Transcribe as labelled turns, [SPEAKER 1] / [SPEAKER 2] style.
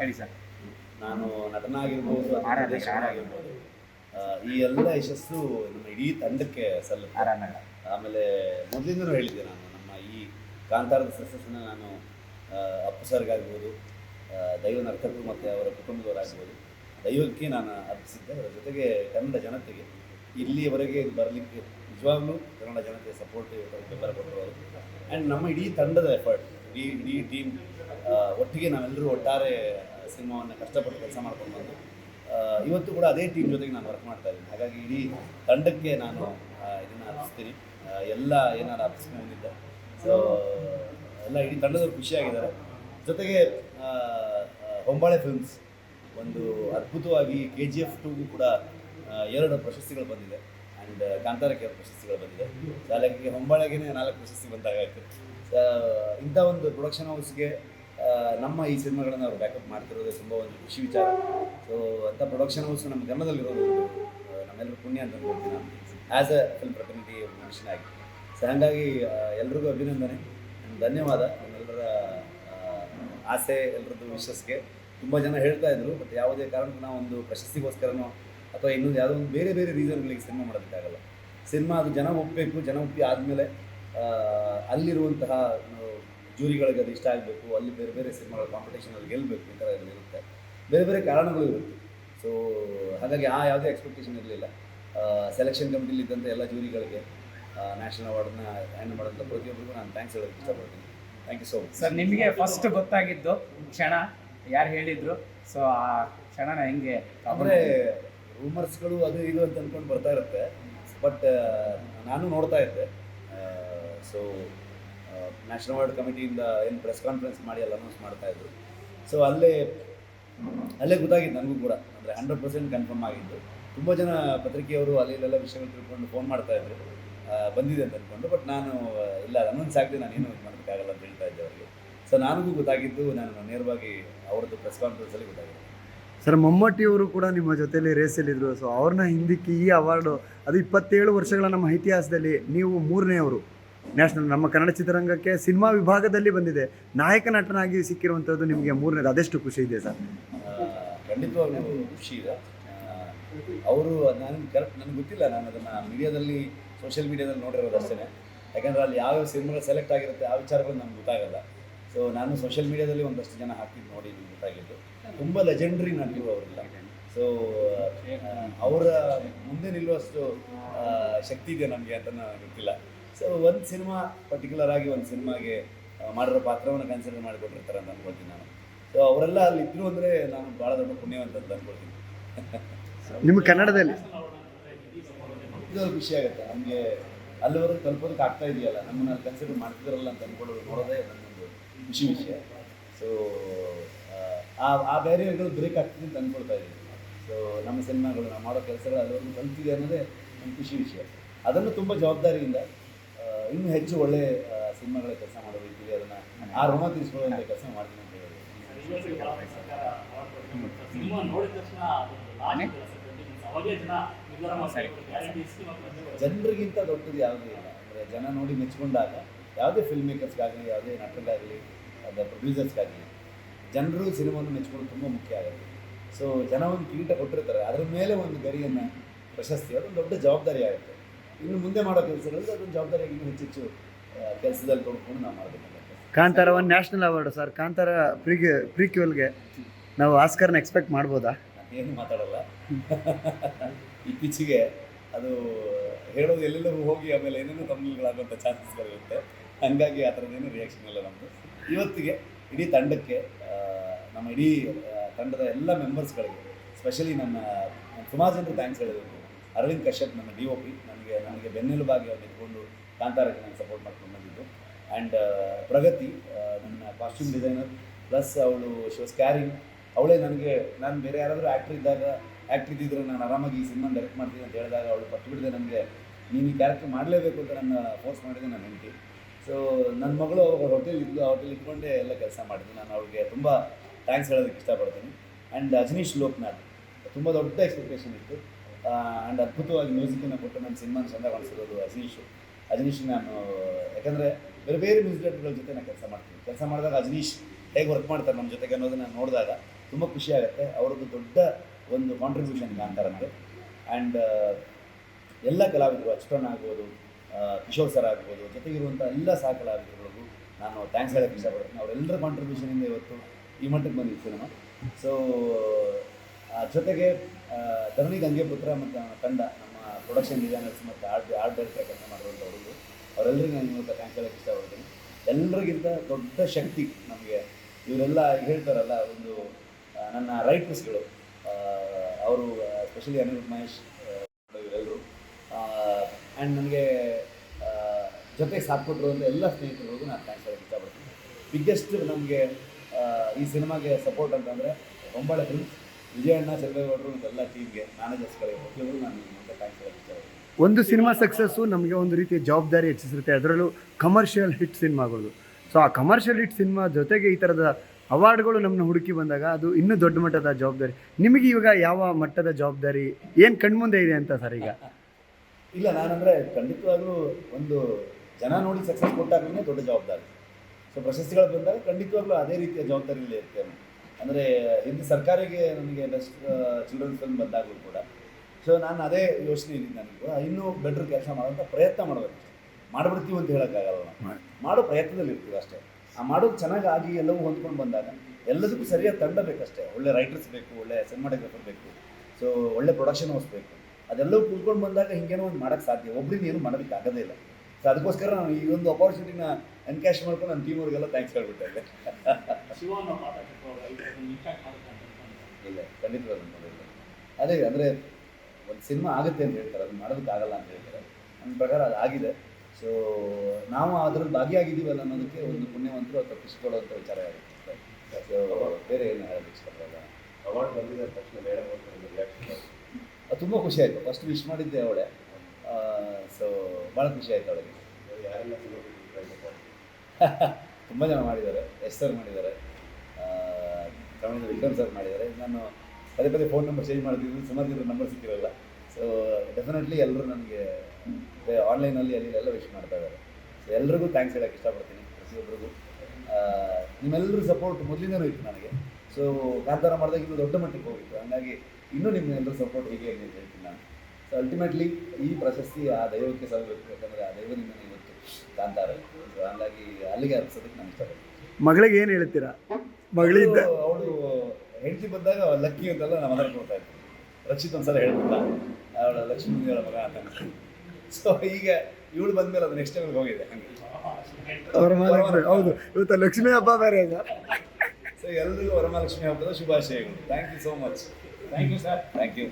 [SPEAKER 1] ಹೇಳಿ ಸರ್.
[SPEAKER 2] ನಾನು ನಟನಾಗಿರ್ಬೋದು ಆಗಿರ್ಬೋದು ಈ ಎಲ್ಲ ಯಶಸ್ಸು ನಮ್ಮ ಇಡೀ ತಂಡಕ್ಕೆ ಸಲ್ಲುತ್ತೆ. ಆಮೇಲೆ ಮೊದಲಿಂದನೂ ಹೇಳಿದ್ದೆ ನಾನು ನಮ್ಮ ಈ ಕಾಂತಾರದ ಸಕ್ಸಸ್ನ ನಾನು ಅಪ್ಪು ಸರ್ಗಾಗ್ಬೋದು ದೈವ ನರ್ತಕರು ಮತ್ತು ಅವರ ಕುಟುಂಬದವರಾಗ್ಬೋದು ದೈವಕ್ಕೆ ನಾನು ಅರ್ಪಿಸಿದ್ದೆ. ಅದರ ಜೊತೆಗೆ ಕನ್ನಡ ಜನತೆಗೆ ಇಲ್ಲಿಯವರೆಗೆ ಇದು ಬರಲಿಕ್ಕೆ ನಿಜವಾಗ್ಲೂ ಕನ್ನಡ ಜನತೆ ಸಪೋರ್ಟ್ ಬೆಂಬಲ ಕೊಟ್ಟರು ಆ್ಯಂಡ್ ನಮ್ಮ ಇಡೀ ತಂಡದ ಎಫರ್ಟ್ ಇಡೀ ಇಡೀ ಟೀಮ್ ಒಟ್ಟಿಗೆ ನಾವೆಲ್ಲರೂ ಒಟ್ಟಾರೆ ಸಿನಿಮಾವನ್ನು ಕಷ್ಟಪಟ್ಟು ಕೆಲಸ ಮಾಡ್ಕೊಂಡು ಬಂದು ಇವತ್ತು ಕೂಡ ಅದೇ ಟೀಮ್ ಜೊತೆಗೆ ನಾನು ವರ್ಕ್ ಮಾಡ್ತಾ ಇದ್ದೀನಿ. ಹಾಗಾಗಿ ಇಡೀ ತಂಡಕ್ಕೆ ನಾನು ಇದನ್ನು ಅರ್ಪಿಸ್ತೀನಿ. ಎಲ್ಲ ಏನಾರು ಅರ್ಪಿಸ್ಕೊಂಡು ಬಂದಿದ್ದೆ. ಸೊ ಎಲ್ಲ ಇಡೀ ತಂಡದವ್ರು ಖುಷಿಯಾಗಿದ್ದಾರೆ. ಜೊತೆಗೆ ಹೊಂಬಾಳೆ ಫಿಲ್ಮ್ಸ್ ಒಂದು ಅದ್ಭುತವಾಗಿ ಕೆ ಜಿ ಎಫ್ ಟೂಗೂ ಕೂಡ ಎರಡು ಪ್ರಶಸ್ತಿಗಳು ಬಂದಿದೆ. ಆ್ಯಂಡ್ ಕಾಂತಾರಕ್ಕೆ ಪ್ರಶಸ್ತಿಗಳು ಬಂದಿದೆ. ಹಾಗಾಗಿ ಹೊಂಬಾಳೆಗೆ ನಾಲ್ಕು ಪ್ರಶಸ್ತಿ ಬಂದಾಗಾಯ್ತು ಇಂಥ ಒಂದು ಪ್ರೊಡಕ್ಷನ್ ಹೌಸ್ಗೆ ನಮ್ಮ ಈ ಸಿನಿಮಾಗಳನ್ನು ಅವರು ಬ್ಯಾಕಪ್ ಮಾಡ್ತಿರೋದು ತುಂಬ ಒಂದು ಖುಷಿ ವಿಚಾರ. ಸೊ ಅಂಥ ಪ್ರೊಡಕ್ಷನ್ ಹೌಸ್ ನಮ್ಮ ಗಮನದಲ್ಲಿರೋದು ನಮ್ಮೆಲ್ಲರೂ ಪುಣ್ಯ ಅಂತ ಅನ್ಕೊಳ್ತೀನಿ ನಾನು. ಆ್ಯಸ್ ಅ ಫಿಲ್ಮ್ ಪ್ರತಿನಿಧಿ ಮನುಷ್ಯನಾಗಿ. ಸೊ ಹಾಗಾಗಿ ಎಲ್ರಿಗೂ ಅಭಿನಂದನೆ ಧನ್ಯವಾದ. ನಮ್ಮೆಲ್ಲರ ಆಸೆ ಎಲ್ಲರದ್ದು ವಿಶ್ವಾಸಕ್ಕೆ ತುಂಬ ಜನ ಹೇಳ್ತಾ ಇದ್ರು ಬಟ್ ಯಾವುದೇ ಕಾರಣಕ್ಕೂ ನಾವು ಒಂದು ಪ್ರಶಸ್ತಿಗೋಸ್ಕರನೋ ಅಥವಾ ಇನ್ನೊಂದು ಯಾವುದೋ ಒಂದು ಬೇರೆ ಬೇರೆ ರೀಸನ್ಗಳಿಗೆ ಸಿನಿಮಾ ಮಾಡೋದಕ್ಕಾಗಲ್ಲ. ಸಿನಿಮಾ ಅದು ಜನ ಒಪ್ಪಬೇಕು, ಜನ ಒಪ್ಪಿ ಆದಮೇಲೆ ಅಲ್ಲಿರುವಂತಹ ಜೂರಿಗಳಿಗೆ ಅದು ಇಷ್ಟ ಆಗಬೇಕು ಅಲ್ಲಿ ಬೇರೆ ಬೇರೆ ಸಿನಿಮಾಗಳು ಕಾಂಪಿಟೇಷನಲ್ಲಿ ಗೆಲ್ಲಬೇಕು ಈ ಥರ ಎಲ್ಲ ಇರುತ್ತೆ. ಬೇರೆ ಬೇರೆ ಕಾರಣಗಳು ಇರುತ್ತೆ. ಸೊ ಹಾಗಾಗಿ ಆ ಯಾವುದೇ ಎಕ್ಸ್ಪೆಕ್ಟೇಷನ್ ಇರಲಿಲ್ಲ. ಸೆಲೆಕ್ಷನ್ ಕಮಿಟಿಲಿ ಇದ್ದಂಥ ಎಲ್ಲ ಜೂರಿಗಳಿಗೆ ನ್ಯಾಷನಲ್ ಅವಾರ್ಡನ್ನ ಹ್ಯಾಂಡ್ ಮಾಡೋದಂತ ಪ್ರತಿಯೊಬ್ಬರಿಗೂ ನಾನು ಥ್ಯಾಂಕ್ಸ್ ಹೇಳೋಕ್ಕೆ ಇಷ್ಟಪಡ್ತೀನಿ. Thank you so much
[SPEAKER 1] sir ನಿಮಗೆ ಫಸ್ಟ್ ಗೊತ್ತಾಗಿದ್ದು ಕ್ಷಣ ಯಾರು ಹೇಳಿದ್ರು? ಸೊ ಆ ಕ್ಷಣನ ಹೆಂಗೆ?
[SPEAKER 2] ಅಂದರೆ ರೂಮರ್ಸ್ಗಳು ಅದು ಇದು ಅಂತ ಅಂದ್ಕೊಂಡು ಬರ್ತಾ ಇರುತ್ತೆ. ಬಟ್ ನಾನು ನೋಡ್ತಾ ಇದ್ದೆ. ಸೊ ನ್ಯಾಷನಲ್ ಅವಾರ್ಡ್ ಕಮಿಟಿಯಿಂದ ಏನು ಪ್ರೆಸ್ ಕಾನ್ಫರೆನ್ಸ್ ಮಾಡಿ ಅಲ್ಲಿ ಅನೌನ್ಸ್ ಮಾಡ್ತಾ ಇದ್ರು. ಸೊ ಅಲ್ಲೇ ಅಲ್ಲೇ ಗೊತ್ತಾಗಿತ್ತು ನನಗೂ ಕೂಡ. ಅಂದರೆ ಹಂಡ್ರೆಡ್ ಪರ್ಸೆಂಟ್ ಕನ್ಫರ್ಮ್ ಆಗಿತ್ತು. ತುಂಬ ಜನ ಪತ್ರಿಕೆಯವರು ಅಲ್ಲಿ ಇಲ್ಲೆಲ್ಲ ವಿಷಯಗಳು ತಿಳ್ಕೊಂಡು ಫೋನ್ ಮಾಡ್ತಾ ಇದ್ರು. ಬಂದಿದೆ ಅಂತ ಅಂದ್ಕೊಂಡು ಬಟ್ ನಾನು, ಇಲ್ಲ ಅನೌನ್ಸ್ ಆಗದೆ ನಾನು ಏನು ಮಾಡೋದಕ್ಕಾಗಲ್ಲ ಅಂತ ಹೇಳ್ತಾ ಇದ್ದೆ ಅವರಿಗೆ. ಸೊ ನನಗೂ ಗೊತ್ತಾಗಿದ್ದು ನಾನು ನೇರವಾಗಿ ಅವ್ರದ್ದು ಪ್ರೆಸ್ ಕಾನ್ಫರೆನ್ಸಲ್ಲಿ ಗೊತ್ತಾಗಿದೆ
[SPEAKER 3] ಸರ್ ಮಮ್ಮಟ್ಟಿಯವರು ಕೂಡ ನಿಮ್ಮ ಜೊತೆಯಲ್ಲಿ ರೇಸಲ್ಲಿದ್ದರು ಸೊ ಅವ್ರನ್ನ ಹಿಂದಿಕ್ಕಿ ಈ ಅವಾರ್ಡು ಅದು ಇಪ್ಪತ್ತೇಳು ವರ್ಷಗಳ ನಮ್ಮ ಇತಿಹಾಸದಲ್ಲಿ ನೀವು ಮೂರನೆಯವರು. ನ್ಯಾಷನಲ್ ನಮ್ಮ ಕನ್ನಡ ಚಿತ್ರರಂಗಕ್ಕೆ ಸಿನಿಮಾ ವಿಭಾಗದಲ್ಲಿ ಬಂದಿದೆ. ನಾಯಕ ನಟನಾಗಿ ಸಿಕ್ಕಿರುವಂಥದ್ದು ನಿಮಗೆ ಮೂರನೇದು. ಅದೆಷ್ಟು ಖುಷಿ ಇದೆ ಸರ್?
[SPEAKER 2] ಖಂಡಿತವಾಗ್ಲೂ ಖುಷಿ ಇದೆ. ಅವರು ನನಗೆ ಕರೆಕ್ಟ್ ನನಗೆ ಗೊತ್ತಿಲ್ಲ. ನಾನು ಅದನ್ನು ಮೀಡಿಯಾದಲ್ಲಿ ಸೋಷಿಯಲ್ ಮೀಡಿಯಾದಲ್ಲಿ ನೋಡಿರೋದು ಅಷ್ಟೇ ಯಾಕಂದರೆ ಅಲ್ಲಿ ಯಾವ್ಯಾವ ಸಿನಿಮಾಗಳು ಸೆಲೆಕ್ಟ್ ಆಗಿರುತ್ತೆ, ಆ ವಿಚಾರಗಳು ನಮ್ಗೆ ಗೊತ್ತಾಗಲ್ಲ. ಸೊ ನಾನು ಸೋಷಿಯಲ್ ಮೀಡಿಯಾದಲ್ಲಿ ಒಂದಷ್ಟು ಜನ ಹಾಕಿ ನೋಡಿ ನಿಮ್ಗೆ ಗೊತ್ತಾಗಿದ್ದು. ತುಂಬ ಲೆಜೆಂಡ್ರಿ ನಟರು ಅವರೆಲ್ಲ ಸೊ ಅವರ ಮುಂದೆ ನಿಲ್ಲುವಷ್ಟು ಶಕ್ತಿ ಇದೆ ನಮಗೆ ಅಂತ ಗೊತ್ತಿಲ್ಲ. ಸೊ ಒಂದು ಸಿನಿಮಾ ಪರ್ಟಿಕ್ಯುಲರ್ ಆಗಿ ಒಂದು ಸಿನಿಮಾಗೆ ಮಾಡಿರೋ ಪಾತ್ರವನ್ನು ಕನ್ಸಿಡರ್ ಮಾಡಿಕೊಟ್ಟಿರ್ತಾರೆ ಅಂತ ಅನ್ಕೊಳ್ತೀನಿ ನಾನು. ಸೊ ಅವರೆಲ್ಲ ಅಲ್ಲಿ ಇದ್ರು ಅಂದರೆ ನಾನು ಭಾಳ ದೊಡ್ಡ ಪುಣ್ಯವಂತ ಅಂತ ಅನ್ಕೊಳ್ತೀನಿ.
[SPEAKER 3] ನಿಮ್ಮ ಕನ್ನಡದಲ್ಲಿ?
[SPEAKER 2] ಇದು ಒಂದು ಖುಷಿ ಆಗುತ್ತೆ. ನಮಗೆ ಅಲ್ಲಿವರೆಗೆ ತಲುಪೋದಕ್ಕೆ ಆಗ್ತಾ ಇದೆಯಲ್ಲ ನಮ್ಮನ್ನ ಅಲ್ಲಿ ಕನ್ಸಿಡರ್ ಮಾಡ್ತಿದ್ರಲ್ಲ ಅಂತ ಅನ್ಕೊಳ್ಳೋದು ನೋಡೋದೇ ನನ್ನೊಂದು ಖುಷಿ ವಿಷಯ. ಸೊ ಆ ಆ ಬ್ಯಾರಿಯರ್ಗಳು ಬ್ರೇಕ್ ಆಗ್ತಿದೆ ಅಂತ ಅನ್ಕೊಳ್ತಾ ಇದ್ದೀನಿ ಸೊ ನಮ್ಮ ಸಿನಿಮಾಗಳು ನಾವು ಮಾಡೋ ಕೆಲಸಗಳು ಅಲ್ಲಿವರೆಗೂ ತಲುಪಿದೆ ಅನ್ನೋದೇ ಒಂದು ಖುಷಿ ವಿಷಯ. ಅದನ್ನು ತುಂಬ ಜವಾಬ್ದಾರಿಯಿಂದ ಇನ್ನೂ ಹೆಚ್ಚು ಒಳ್ಳೆ ಸಿನಿಮಾಗಳ ಕೆಲಸ ಮಾಡೋ ರೀತಿಯಲ್ಲಿ ಅದನ್ನು ಆ ಋಣ ತೀರಿಸ್ಕೊಳ್ಳುವಂಥ ಕೆಲಸ ಮಾಡ್ತೀನಿ ಅಂತ ಹೇಳಿ ಜನರಿಗಿಂತ ದೊಡ್ಡದು ಯಾವುದೂ ಇಲ್ಲ. ಅಂದರೆ ಜನ ನೋಡಿ ಮೆಚ್ಕೊಂಡಾಗ ಯಾವುದೇ ಫಿಲ್ಮ್ ಮೇಕರ್ಸ್ಗಾಗಲಿ ಯಾವುದೇ ನಟರಿಗಾಗಲಿ ಅದ ಪ್ರೊಡ್ಯೂಸರ್ಸ್ಗಾಗಲಿ ಜನರು ಸಿನಿಮಾವನ್ನು ಮೆಚ್ಕೊಳ್ಳೋದು ತುಂಬ ಮುಖ್ಯ ಆಗುತ್ತೆ. ಸೊ ಜನ ಒಂದು ಕಿರೀಟ ಕೊಟ್ಟಿರ್ತಾರೆ. ಅದರ ಮೇಲೆ ಒಂದು ಗರಿಯನ್ನು ಪ್ರಶಸ್ತಿ, ಅದೊಂದು ದೊಡ್ಡ ಜವಾಬ್ದಾರಿ ಆಗುತ್ತೆ. ಇನ್ನು ಮುಂದೆ ಮಾಡೋ ಕೆಲಸಗಳಲ್ಲಿ ಅದೊಂದು ಜವಾಬ್ದಾರಿಯಾಗಿ ಇನ್ನೂ ಹೆಚ್ಚೆಚ್ಚು ಕೆಲಸದಲ್ಲಿ ತೊಡ್ಕೊಂಡು ನಾವು ಮಾಡಬೇಕಾಗುತ್ತೆ
[SPEAKER 3] ಕಾಂತಾರ ಒಂದು ನ್ಯಾಷನಲ್ ಅವಾರ್ಡ್ ಸರ್. ಕಾಂತಾರ ಪ್ರೀಗೆ ಪ್ರೀಕ್ಯೂಲ್ಗೆ ನಾವು ಆಸ್ಕರ್ನ ಎಕ್ಸ್ಪೆಕ್ಟ್ ಮಾಡ್ಬೋದಾ?
[SPEAKER 2] ಏನು ಮಾತಾಡಲ್ಲ. ಇತ್ತೀಚೆಗೆ ಅದು ಹೇಳೋದು ಎಲ್ಲೆಲ್ಲರೂ ಹೋಗಿ ಆಮೇಲೆ ಏನೇನೋ ತಮ್ಮಗಳಾಗುವಂಥ ಚಾನ್ಸಸ್ಗಳಿರುತ್ತೆ ಹಾಗಾಗಿ ಆ ಥರದ್ದೇನು ರಿಯಾಕ್ಷನ್ ಇಲ್ಲ ನಮ್ಮದು ಇವತ್ತಿಗೆ ಇಡೀ ತಂಡಕ್ಕೆ ನಮ್ಮ ಇಡೀ ತಂಡದ ಎಲ್ಲ ಮೆಂಬರ್ಸ್ಗಳಿಗೆ ಸ್ಪೆಷಲಿ ನನ್ನ ನಾನು ಸುಮಾರು ಜನರು ಥ್ಯಾಂಕ್ಸ್ ಹೇಳಬೇಕು ಅರವಿಂದ್ ಕಶ್ಯಪ್ ನನ್ನ ಡಿ ಒ ಪಿ ನನಗೆ ನನಗೆ ಬೆನ್ನೆಲುಬಾಗಿ ಅವ್ರು ನಿಂತ್ಕೊಂಡು ಕಾಂತಾರಕ್ಕೆ ನಾನು ಸಪೋರ್ಟ್ ಮಾಡ್ಕೊಂಡು ಬಂದಿದ್ದು. ಆ್ಯಂಡ್ ಪ್ರಗತಿ ನನ್ನ ಕಾಸ್ಟ್ಯೂಮ್ ಡಿಸೈನರ್ ಪ್ಲಸ್ ಅವಳು ಶಿ ವಾಸ್ ಕ್ಯಾರಿಂಗ್ ಅವಳೇ ನನಗೆ, ನಾನು ಬೇರೆ ಯಾರಾದರೂ ಆ್ಯಕ್ಟ್ರ್ ಇದ್ದಾಗ ಆ್ಯಕ್ಟ್ರ್ ಇದ್ದಿದ್ರೆ ನಾನು ಆರಾಮಾಗಿ ಈ ಸಿನಿಮಾ ಡೈರೆಕ್ಟ್ ಮಾಡ್ತೀನಿ ಅಂತ ಹೇಳಿದಾಗ ಅವಳು ಪಟ್ಟು ಬಿಡದೆ ನನಗೆ, ನೀನು ಈ ಕ್ಯಾರೆಕ್ಟರ್ ಮಾಡಲೇಬೇಕು ಅಂತ ನನ್ನ ಫೋರ್ಸ್ ಮಾಡಿದೆ ನನ್ನ ಹೆಂಡತಿ. ಸೊ ನನ್ನ ಮಗಳು ಅವ್ರ ಹೋಟೆಲ್ ಇದ್ದು ಆ ಹೋಟೆಲ್ ಇಟ್ಕೊಂಡೇ ಎಲ್ಲ ಕೆಲಸ ಮಾಡಿದ್ವಿ ನಾನು ಅವಳಿಗೆ ತುಂಬ ಥ್ಯಾಂಕ್ಸ್ ಹೇಳೋದಕ್ಕೆ ಇಷ್ಟಪಡ್ತೀನಿ. ಆ್ಯಂಡ್ ಅಜನೀಶ್ ಲೋಕ್ನಾಥ್, ತುಂಬ ದೊಡ್ಡ ಎಕ್ಸ್ಪೆಕ್ಟೇಷನ್ ಇತ್ತು. ಆ್ಯಂಡ್ ಅದ್ಭುತವಾಗಿ ಮ್ಯೂಸಿಕನ್ನು ಕೊಟ್ಟು ನನ್ನ ಸಿನಿಮಾನ ಚೆಂದ ಕಾಣಿಸಿರೋದು ಅಜನೀಶು. ಅಜನೀಶ್ ನಾನು, ಯಾಕಂದರೆ ಬೇರೆ ಬೇರೆ ಮ್ಯೂಸಿಕ್ ಡೈರೆಕ್ಟರ್ಗಳ ಜೊತೆ ನಾನು ಕೆಲಸ ಮಾಡ್ತೀನಿ. ಕೆಲಸ ಮಾಡಿದಾಗ ಅಜನೀಶ್ ಹೇಗೆ ವರ್ಕ್ ಮಾಡ್ತಾರೆ ನಮ್ಮ ಜೊತೆಗೆ ಅನ್ನೋದನ್ನ ನೋಡಿದಾಗ ತುಂಬ ಖುಷಿ ಆಗುತ್ತೆ. ಅವರದ್ದು ದೊಡ್ಡ ಒಂದು ಕಾಂಟ್ರಿಬ್ಯೂಷನ್ ನನಗೆ. ಆ್ಯಂಡ್ ಎಲ್ಲ ಕಲಾವಿದರು ಅಚ್ಯುತಣ್ಣ ಆಗ್ಬೋದು ಕಿಶೋರ್ ಸರ್ ಆಗ್ಬೋದು ಜೊತೆಗಿರುವಂಥ ಎಲ್ಲ ಸಹ ಕಲಾವಿದರುಗಳಿಗೂ ನಾನು ಥ್ಯಾಂಕ್ಸ್ ಹೇಳೋಕ್ಕೆ ಇಷ್ಟಪಡ್ತೀನಿ. ಅವರೆಲ್ಲರ ಕಾಂಟ್ರಿಬ್ಯೂಷನಿಂದ ಇವತ್ತು ಈ ಮಟ್ಟಕ್ಕೆ ಬಂದಿದ್ದು ಸಿನಿಮಾ ಸೊ ಜೊತೆಗೆ ಆ, ಗಂಗೆಪುತ್ರ ಗಂಗೆ ಪುತ್ರ ಮತ್ತು ತಂಡ ನಮ್ಮ ಪ್ರೊಡಕ್ಷನ್ ಡಿಸೈನರ್ಸ್ ಮತ್ತು ಆರ್ಟ್ ಆರ್ಟ್ ಡೈರೆಕ್ಟರ್ ಕೆಲಸ ಮಾಡುವಂಥವ್ರಿಗೂ ಅವರೆಲ್ಲರಿಗೂ ನಾನು ಇವತ್ತು ಥ್ಯಾಂಕ್ಸ್ ಹೇಳಕ್ಕೆ ಇಷ್ಟಪಡ್ತೀನಿ. ಎಲ್ಲರಿಗಿಂತ ದೊಡ್ಡ ಶಕ್ತಿ ನಮಗೆ ಇವರೆಲ್ಲ ಹೇಳ್ತಾರಲ್ಲ ಒಂದು ನನ್ನ ರೈಟರ್ಸ್ಗಳು ಅವರು ಸ್ಪೆಷಲಿ ಅನಿರುದ್ ಮಹೇಶ್ ಇವರೆಲ್ಲರೂ. ಆ್ಯಂಡ್ ನನಗೆ ಜೊತೆಗೆ ಸಾಥ್ ಅಂತ ಎಲ್ಲ ಸ್ನೇಹಿತರಿಗೂ ನಾನು ಥ್ಯಾಂಕ್ಸ್ ಹೇಳಕ್ಕೆ ಇಷ್ಟಪಡ್ತೀನಿ. ಬಿಗ್ಗೆಸ್ಟ್ ನಮಗೆ ಈ ಸಿನಿಮಾಗೆ ಸಪೋರ್ಟ್ ಅಂತಂದರೆ ಹೊಂಬಾಳೆ ಫಿಲ್ಮ್ಸ್ ವಿಜಯಣ್ಣ ಚಂದ್ರೇಗೌಡರು ಎಲ್ಲ ಟೀಮ್ಗೆ ಪ್ರತಿಯೊಬ್ಬರು ನಾನು ಥ್ಯಾಂಕ್ಸ್
[SPEAKER 3] ಒಂದು ಸಿನಿಮಾ ಸಕ್ಸಸ್ಸು ನಮಗೆ ಒಂದು ರೀತಿಯ ಜವಾಬ್ದಾರಿ ಹೆಚ್ಚಿಸಿರುತ್ತೆ. ಅದರಲ್ಲೂ ಕಮರ್ಷಿಯಲ್ ಹಿಟ್ ಸಿನಿಮಾಗಳು ಸೊ ಆ ಕಮರ್ಷಿಯಲ್ ಹಿಟ್ ಸಿನಿಮಾ ಜೊತೆಗೆ ಈ ಥರದ ಅವಾರ್ಡ್ಗಳು ನಮ್ಮನ್ನ ಹುಡುಕಿ ಬಂದಾಗ ಅದು ಇನ್ನೂ ದೊಡ್ಡ ಮಟ್ಟದ ಜವಾಬ್ದಾರಿ. ನಿಮಗೆ ಇವಾಗ ಯಾವ ಮಟ್ಟದ ಜವಾಬ್ದಾರಿ? ಏನು ಕಣ್ಮುಂದೆ ಇದೆ ಅಂತ ಸರ್ ಈಗ?
[SPEAKER 2] ಇಲ್ಲ ನಾನಂದರೆ ಖಂಡಿತವಾಗಲೂ ಒಂದು ಜನ ನೋಡಿ ಸಕ್ಸಸ್ ಕೊಟ್ಟಾಗಲೇ ದೊಡ್ಡ ಜವಾಬ್ದಾರಿ. ಸೊ ಪ್ರಶಸ್ತಿಗಳು ಬಂದಾಗ ಖಂಡಿತವಾಗ್ಲೂ ಅದೇ ರೀತಿಯ ಜವಾಬ್ದಾರಿಯಲ್ಲಿ ಇರ್ತೇನೆ. ಅಂದರೆ ಹಿಂದೆ ಸರ್ಕಾರಿಗೆ ನನಗೆ ಬೆಸ್ಟ್ ಚಿಲ್ಡ್ರನ್ಸ್ ಫಿಲ್ಮ್ ಬಂದಾಗಲೂ ಕೂಡ. ಸೊ ನಾನು ಅದೇ ಯೋಚನೆ ಇದ್ದೀನಿ ನನಗೂ ಇನ್ನೂ ಬೆಟ್ರ್ ಕೆಲಸ ಮಾಡುವಂಥ ಪ್ರಯತ್ನ ಮಾಡಬೇಕು ಮಾಡಿಬಿಡ್ತೀವಿ ಅಂತ ಹೇಳೋಕ್ಕಾಗಲ್ಲ ನಾವು. ಮಾಡೋ ಪ್ರಯತ್ನದಲ್ಲಿ ಇರ್ತೀವಿ ಅಷ್ಟೇ. ಆ ಮಾಡೋದು ಚೆನ್ನಾಗಿ ಆಗಿ ಎಲ್ಲವೂ ಹೊಂದ್ಕೊಂಡು ಬಂದಾಗ ಎಲ್ಲದಕ್ಕೂ ಸರಿಯಾದ ತಂಡ ಬೇಕಷ್ಟೇ. ಒಳ್ಳೆ ರೈಟರ್ಸ್ ಬೇಕು ಒಳ್ಳೆ ಸಿನಿಮಾಟೋಗ್ರಫರ್ ಬೇಕು. ಸೊ ಒಳ್ಳೆ ಪ್ರೊಡಕ್ಷನ್ ಹೌಸ್ ಬೇಕು. ಅದೆಲ್ಲವೂ ಕೂತ್ಕೊಂಡು ಬಂದಾಗ ಹಿಂಗೇನೋ ಒಂದು ಮಾಡೋಕ್ಕೆ ಸಾಧ್ಯ. ಒಬ್ರಿಂದ ಏನು ಮಾಡೋದಕ್ಕೆ ಆಗೋದೇ ಇಲ್ಲ. ಸೊ ಅದಕ್ಕೋಸ್ಕರ ನಾನು ಈ ಒಂದು ಅಪಾರ್ಚುನಿಟಿನ ಎನ್ಕ್ಯಾಶ್ ಮಾಡ್ಕೊಂಡು ನನ್ನ ಟೀಮ್ ಅವ್ರಿಗೆಲ್ಲ ಥ್ಯಾಂಕ್ಸ್ ಹೇಳ್ಬಿಟ್ಟೆ. ಇಲ್ಲ ಖಂಡಿತವಾಗ ಅದೇ ಅಂದರೆ ಒಂದು ಸಿನಿಮಾ ಆಗುತ್ತೆ ಅಂತ ಹೇಳ್ತಾರೆ ಅದು ಮಾಡೋದಕ್ಕಾಗಲ್ಲ ಅಂತ ಹೇಳ್ತಾರೆ. ನನ್ನ ಪ್ರಕಾರ ಅದು ಆಗಿದೆ. ಸೊ ನಾವು ಅದರಲ್ಲಿ ಭಾಗಿಯಾಗಿದ್ದೀವಲ್ಲ ಅನ್ನೋದಕ್ಕೆ ಒಂದು ಪುಣ್ಯವಂತರು ಅಥವಾ ಖುಷಿಕೊಡುವಂಥ ವಿಚಾರ ಆಗುತ್ತೆ ಸೊ ಬೇರೆ ಏನು ಹೇಳೋದಕ್ಕೆ ಇಷ್ಟಪಡಲ್ಲ
[SPEAKER 4] ಅವಾರ್ಡ್ ಬಂದಿದ ತಕ್ಷಣ ಬೇಡ
[SPEAKER 2] ಅದು ತುಂಬ ಖುಷಿ ಆಯಿತು. ಫಸ್ಟ್ ವಿಶ್ ಮಾಡಿದ್ದೆ ಅವಳೆ. ಸೊ ಭಾಳ ಖುಷಿ ಆಯಿತು ಅವಳಿಗೆ. ತುಂಬ ಜನ ಮಾಡಿದ್ದಾರೆ ಎಸ್ ಸರ್ ಮಾಡಿದ್ದಾರೆ ಆ, ವಿಕ್ರಮ್ ಸರ್ ಮಾಡಿದ್ದಾರೆ. ನಾನು ಪದೇ ಪದೇ ಫೋನ್ ನಂಬರ್ ಚೇಂಜ್ ಮಾಡ್ತಿದ್ರು ಸುಮಾರು ಜನ ನಂಬರ್ ಸಿಕ್ಕಿರಲ್ಲ. ಸೊ ಡೆಫಿನೆಟ್ಲಿ ಎಲ್ಲರೂ ನನಗೆ ಆನ್ಲೈನಲ್ಲಿ ಅಲ್ಲಿ ಎಲ್ಲ ವಿಶ್ ಮಾಡ್ತಾ ಇದ್ದಾರೆ. ಸೊ ಎಲ್ರಿಗೂ ಥ್ಯಾಂಕ್ಸ್ ಹೇಳೋಕ್ಕೆ ಇಷ್ಟಪಡ್ತೀನಿ ಪ್ರತಿಯೊಬ್ಬರಿಗೂ ನಿಮ್ಮೆಲ್ಲರೂ ಸಪೋರ್ಟ್ ಮೊದಲಿಂದನೂ ಇತ್ತು ನನಗೆ. ಸೊ ಕಾಂತಾರ ಮಾಡಿದಾಗ ಇನ್ನೂ ದೊಡ್ಡ ಮಟ್ಟಕ್ಕೆ ಹೋಗಿತ್ತು. ಹಾಗಾಗಿ ಇನ್ನೂ ನಿಮ್ಮೆಲ್ಲರೂ ಸಪೋರ್ಟ್ ಹೀಗೆ ಹೇಳ್ತೀನಿ ನಾನು. ಸೊ ಅಲ್ಟಿಮೇಟ್ಲಿ ಈ ಪ್ರಶಸ್ತಿ ಆ ದೈವಕ್ಕೆ ಸಲ್ಲಬೇಕು ಯಾಕಂದರೆ ಆ ದೈವದಿಂದ ಇವತ್ತು ಕಾಂತಾರ ಸೊ ಹಾಗಾಗಿ ಅಲ್ಲಿಗೆ ಅರ್ಪಿಸೋದಕ್ಕೆ ನಮಸ್ಕಾರ ಇಷ್ಟಪಡ್ತೀನಿ
[SPEAKER 3] ಮಗಳಿಗೆ ಏನು ಹೇಳ್ತೀರಾ? ಮಗಳಿಂದ
[SPEAKER 2] ಅವಳು ಹೆಂಡತಿ ಬಂದಾಗ ಲಕ್ಕಿ ಅಂತೆಲ್ಲ ನಾನು ಮನೆಗೆ ಕೊಡ್ತಾ ಇದ್ದೆ ರಕ್ಷಿತ್ ಒಂದ್ಸಲ ಹೇಳ್ತಿಲ್ಲ ಅವಳ ಲಕ್ಷ್ಮೀ ಮಗ ಅಂತ. ಸೊ ಈಗ ಇವಳು ಬಂದ್ಮೇಲೆ ಅದು ನೆಕ್ಸ್ಟ್ ಟೈಮ್ ಹೋಗಿದೆ ಹಂಗೆ.
[SPEAKER 3] ಹೌದು ಇವತ್ತು ಲಕ್ಷ್ಮೀ ಹಬ್ಬ ಬೇರೆ ಈಗ.
[SPEAKER 2] ಸೊ ಎಲ್ರಿಗೂ ವರಮಹಾಲಕ್ಷ್ಮಿ ಹಬ್ಬದ ಶುಭಾಶಯಗಳು. Thank you so much
[SPEAKER 1] thank you sir
[SPEAKER 2] thank you